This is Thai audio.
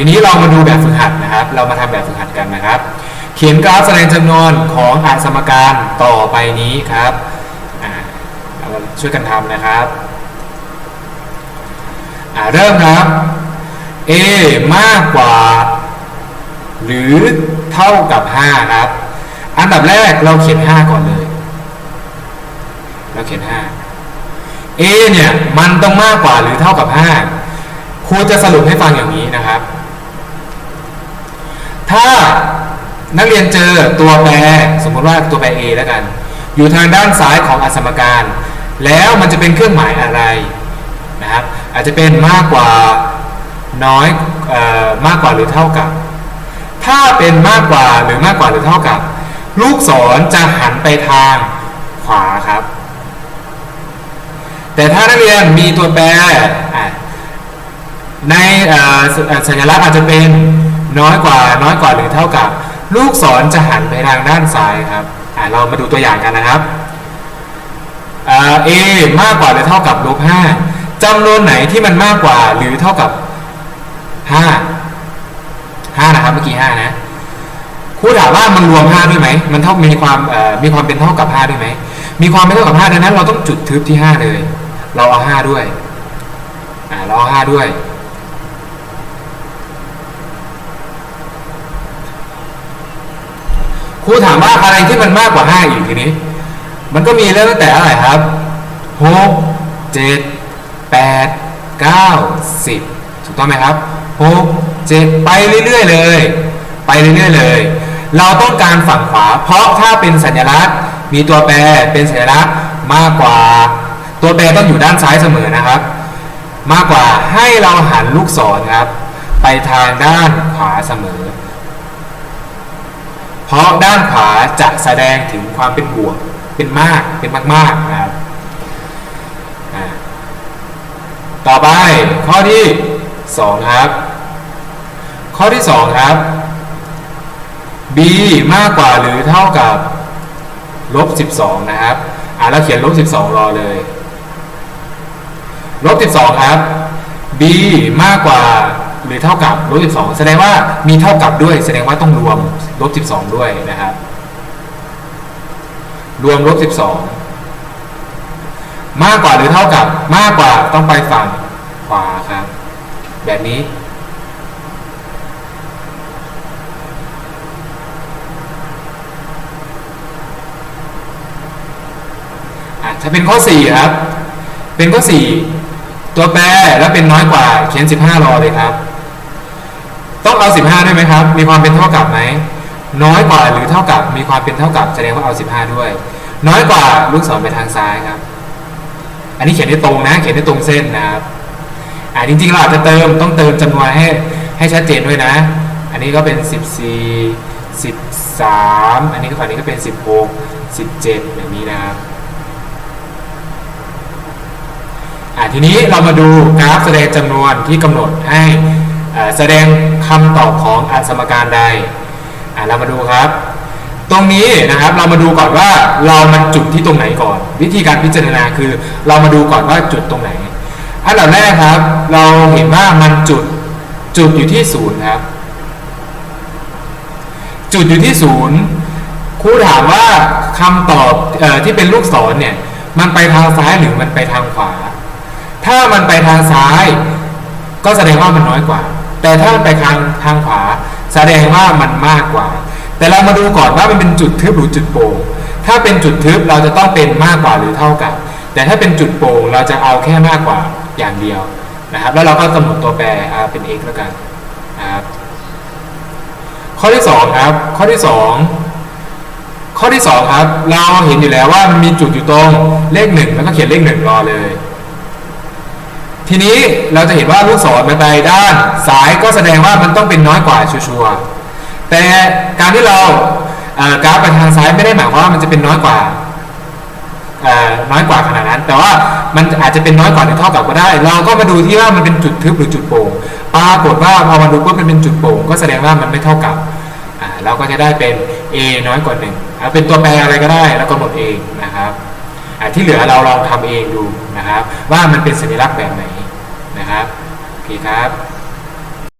ทีนี้เรามาดูแบบฝึกหัดนะครับ เรามาทำแบบฝึกหัดกันนะครับ เขียนกราฟแสดงจำนวนของอสมการต่อไปนี้ครับเรามาช่วยกันทำนะครับเริ่มครับ a มากกว่า หรือเท่ากับ 5 ครับ อันดับแรกเราเขียน 5 ก่อนเลย เราเขียน 5 a เนี่ย มันต้องมากกว่าหรือเท่ากับ 5ครูจะสรุปให้ฟังอย่างนี้นะครับ ถ้านักเรียนเจอตัวแปรสมมติว่าตัวแปร a แล้วกัน อยู่ทางด้านซ้ายของอสมการ แล้วมันจะเป็นเครื่องหมายอะไรนะครับ อาจจะเป็นมากกว่าน้อยออมากกว่าหรือเท่ากับ ถ้าเป็นมากกว่าหรือมากกว่าหรือเท่ากับ ลูกศรจะหันไปทางขวาครับ แต่ถ้านักเรียนมีตัวแปรในสัญลักษณ์อาจจะเป็น น้อยกว่าน้อยกว่าหรือเท่ากับ ลูกศรจะหันไปทางด้านซ้ายครับอะเรามาดูตัวอย่างกันนะครับเอ่อมากกว่าหรือเท่ากับลบห้าจำนวนไหนที่มันมากกว่าหรือเท่ากับห้าห้านะครับเมื่อกี้ห้านะครูถามว่ามันรวมห้าด้วยไหมมันเท่ามีความมีความเป็นเท่ากับห้าด้วยไหมมีความเป็นเท่ากับห้าดังนั้น เราต้องจุดทึบที่ห้าเลย เราเอาห้าด้วยอ่าเราเอาห้าด้วย ครูถามว่าอะไรที่มันมากกว่า5อีกทีนี้ มันก็มีเริ่มตั้งแต่อะไรครับ6 7 8 9 10ถูกต้องไหมครับ6 7ไปเรื่อยๆเลย ไปเรื่อยๆเลย เราต้องการฝั่งขวา เพราะถ้าเป็นสัญลักษณ์ มีตัวแปรเป็นสัญลักษณ์มากกว่า ตัวแปรต้องอยู่ด้านซ้ายเสมอนะครับ มากกว่าให้เราหันลูกศรครับ ไปทางด้านขวาเสมอ เพราะด้านขวาจะแสดงถึงความเป็นบวก เป็นมาก เป็นมากๆนะครับต่อไปข้อที่ 2 ครับ ข้อที่ 2 ครับ b มากกว่าหรือเท่ากับลบ12 นะครับ อ่าเราเขียนลบ12 รอเลยลบ12 ครับ b มากกว่า หรือเท่ากับลบ12 แสดงว่ามีเท่ากับด้วย แสดงว่าต้องรวมลบ12 ด้วยนะครับ รวมลบ12 มากกว่าหรือเท่ากับมากกว่าต้องไปฝั่งขวาครับ แบบนี้อะถ้าเป็นข้อ 4 ครับ เป็นข้อ 4 ตัวแปรแล้วเป็นน้อยกว่าเขียน 15 รอเลยครับ ต้องเอา 15ด้วยไหมครับ มีความเป็นเท่ากับไหม น้อยกว่าหรือเท่ากับ มีความเป็นเท่ากับแสดงว่าเอา 15 ด้วย น้อยกว่าลูกศรไปทางซ้ายครับ อันนี้เขียนได้ตรงนะ เขียนได้ตรงเส้นนะครับ อ่าจริงๆเราอาจจะเติมต้องเติมจำนวนให้ให้ชัดเจนด้วยนะ อันนี้ก็เป็น 14 13 อันนี้ก็ฝั่งนี้ก็เป็น 16 17แบบนี้นะครับอ่าทีนี้เรามาดูกราฟแสดงจำนวนที่กำหนดให้ แสดงคำตอบของอสมการใดเรามาดูครับ ตรงนี้นะครับเรามาดูก่อนว่าเรามันจุดที่ตรงไหนก่อน วิธีการพิจารณาคือ เรามาดูก่อนว่าจุดตรงไหนอันดับแรกครับ เราเห็นว่ามันจุดจุดอยู่ที่ศูนย์ครับ จุดอยู่ที่ศูนย์ครูถามว่าคำตอบออที่เป็นลูกศรเนี่ย มันไปทางซ้ายหรือมันไปทางขวา ถ้ามันไปทางซ้าย ก็แสดงว่ามันน้อยกว่า แต่ถ้ามันไปทางทางขวาแสดงว่ามันมากกว่า แต่เรามาดูก่อนว่ามันเป็นจุดทึบหรือจุดโปร่งถ้าเป็นจุดทึบเราจะต้องเป็นมากกว่าหรือเท่ากับแต่ถ้าเป็นจุดโปร่งเราจะเอาแค่มากกว่าอย่างเดียวนะครับ แล้วเราก็กำหนดตัวแปรอ่าเป็น x แล้วกันนะครับข้อที่สองครับข้อที่สองข้อที่สองครับเราเห็นอยู่แล้วว่ามันมีจุดอยู่ตรงเลขหนึ่งแล้วก็เขียนเลขหนึ่งรอเลย ทีนี้เราจะเห็นว่าลูกศรมันไปด้านซ้ายก็แสดงว่ามันต้องเป็นน้อยกว่าชัวร์แต่การที่เรากราฟไปทางซ้ายไม่ได้หมายความว่ามันจะเป็นน้อยกว่าน้อยกว่าขนาดนั้น แต่ว่ามันอาจจะเป็นน้อยกว่าหรือเท่ากับก็ได้ เราก็มาดูที่ว่ามันเป็นจุดทึบหรือจุดโปร่งปรากฏว่าพอมาดูปุ๊บมันเป็นจุดโปร่งก็แสดงว่ามันไม่เท่ากับเราก็จะได้เป็น a น้อยกว่าหนึ่งเป็นตัวแปรอะไรก็ได้แล้วก็กำหนดเองนะครับที่เหลือเราลองทำเองดูนะครับ ว่ามันเป็นสัญลักษณ์แบบไหน นะครับ โอเคครับ